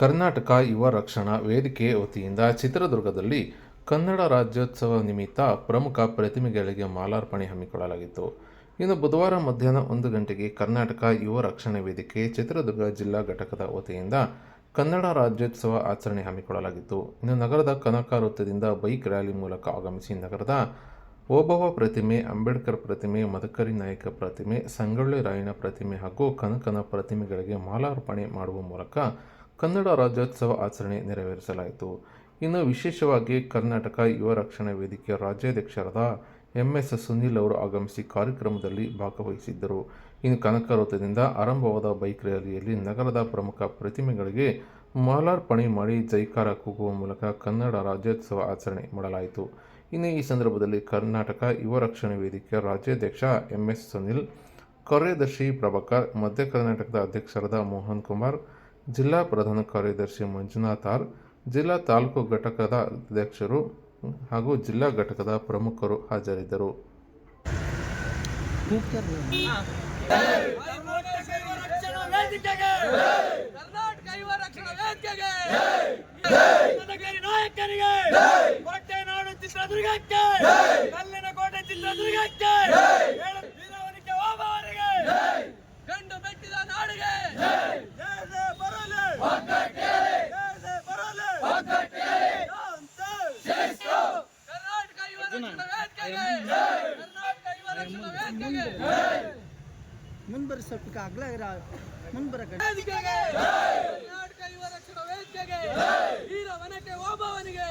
ಕರ್ನಾಟಕ ಯುವ ರಕ್ಷಣಾ ವೇದಿಕೆ ವತಿಯಿಂದ ಚಿತ್ರದುರ್ಗದಲ್ಲಿ ಕನ್ನಡ ರಾಜ್ಯೋತ್ಸವ ನಿಮಿತ್ತ ಪ್ರಮುಖ ಪ್ರತಿಮೆಗಳಿಗೆ ಮಾಲಾರ್ಪಣೆ ಹಮ್ಮಿಕೊಳ್ಳಲಾಗಿತ್ತು. ಇನ್ನು ಬುಧವಾರ ಮಧ್ಯಾಹ್ನ ಒಂದು ಗಂಟೆಗೆ ಕರ್ನಾಟಕ ಯುವ ರಕ್ಷಣಾ ವೇದಿಕೆ ಚಿತ್ರದುರ್ಗ ಜಿಲ್ಲಾ ಘಟಕದ ವತಿಯಿಂದ ಕನ್ನಡ ರಾಜ್ಯೋತ್ಸವ ಆಚರಣೆ ಹಮ್ಮಿಕೊಳ್ಳಲಾಗಿತ್ತು. ಇನ್ನು ನಗರದ ಕನಕ ವೃತ್ತದಿಂದ ಬೈಕ್ ರ್ಯಾಲಿ ಮೂಲಕ ಆಗಮಿಸಿ ನಗರದ ಓಬವ್ವ ಪ್ರತಿಮೆ, ಅಂಬೇಡ್ಕರ್ ಪ್ರತಿಮೆ, ಮದಕರಿ ನಾಯಕ ಪ್ರತಿಮೆ, ಸಂಗೊಳ್ಳಿ ರಾಯಣ್ಣ ಪ್ರತಿಮೆ ಹಾಗೂ ಕನಕನ ಪ್ರತಿಮೆಗಳಿಗೆ ಮಾಲಾರ್ಪಣೆ ಮಾಡುವ ಮೂಲಕ ಕನ್ನಡ ರಾಜ್ಯೋತ್ಸವ ಆಚರಣೆ ನೆರವೇರಿಸಲಾಯಿತು. ಇನ್ನು ವಿಶೇಷವಾಗಿ ಕರ್ನಾಟಕ ಯುವ ರಕ್ಷಣಾ ವೇದಿಕೆಯ ರಾಜ್ಯಾಧ್ಯಕ್ಷರಾದ ಎಂ ಎಸ್ ಸುನೀಲ್ ಅವರು ಆಗಮಿಸಿ ಕಾರ್ಯಕ್ರಮದಲ್ಲಿ ಭಾಗವಹಿಸಿದ್ದರು. ಇನ್ನು ಕನಕ ವೃತ್ತದಿಂದ ಆರಂಭವಾದ ಬೈಕ್ ರ್ಯಾಲಿಯಲ್ಲಿ ನಗರದ ಪ್ರಮುಖ ಪ್ರತಿಮೆಗಳಿಗೆ ಮಾಲಾರ್ಪಣೆ ಮಾಡಿ ಜೈಕಾರ ಕೂಗುವ ಮೂಲಕ ಕನ್ನಡ ರಾಜ್ಯೋತ್ಸವ ಆಚರಣೆ ಮಾಡಲಾಯಿತು. ಇನ್ನು ಈ ಸಂದರ್ಭದಲ್ಲಿ ಕರ್ನಾಟಕ ಯುವ ರಕ್ಷಣಾ ವೇದಿಕೆಯ ರಾಜ್ಯಾಧ್ಯಕ್ಷ ಎಂ ಎಸ್ ಸುನಿಲ್, ಕಾರ್ಯದರ್ಶಿ ಪ್ರಭಾಕರ್, ಮಧ್ಯ ಕರ್ನಾಟಕದ ಅಧ್ಯಕ್ಷರಾದ ಮೋಹನ್ ಕುಮಾರ್ ಜಿಲ್ಲಾ ಪ್ರಧಾನ ಕಾರ್ಯದರ್ಶಿ ಮಂಜುನಾಥ್ ಆರ್ ಜಿಲ್ಲಾ ತಾಲೂಕು ಘಟಕದ ಅಧ್ಯಕ್ಷರು ಹಾಗೂ ಜಿಲ್ಲಾ ಘಟಕದ ಪ್ರಮುಖರು ಹಾಜರಿದ್ದರು. ಕರ್ನಾಟಕ ಮುಂಬರ್ ಸ್ವಲ್ಪ ಆಗ್ಲೇ ಮುಂಬರ ಕರ್ನಾಟಕ ಯುವ ರಕ್ಷಣಾ ವೇದಿಕೆಗೆ. ಓಬವನಿಗೆ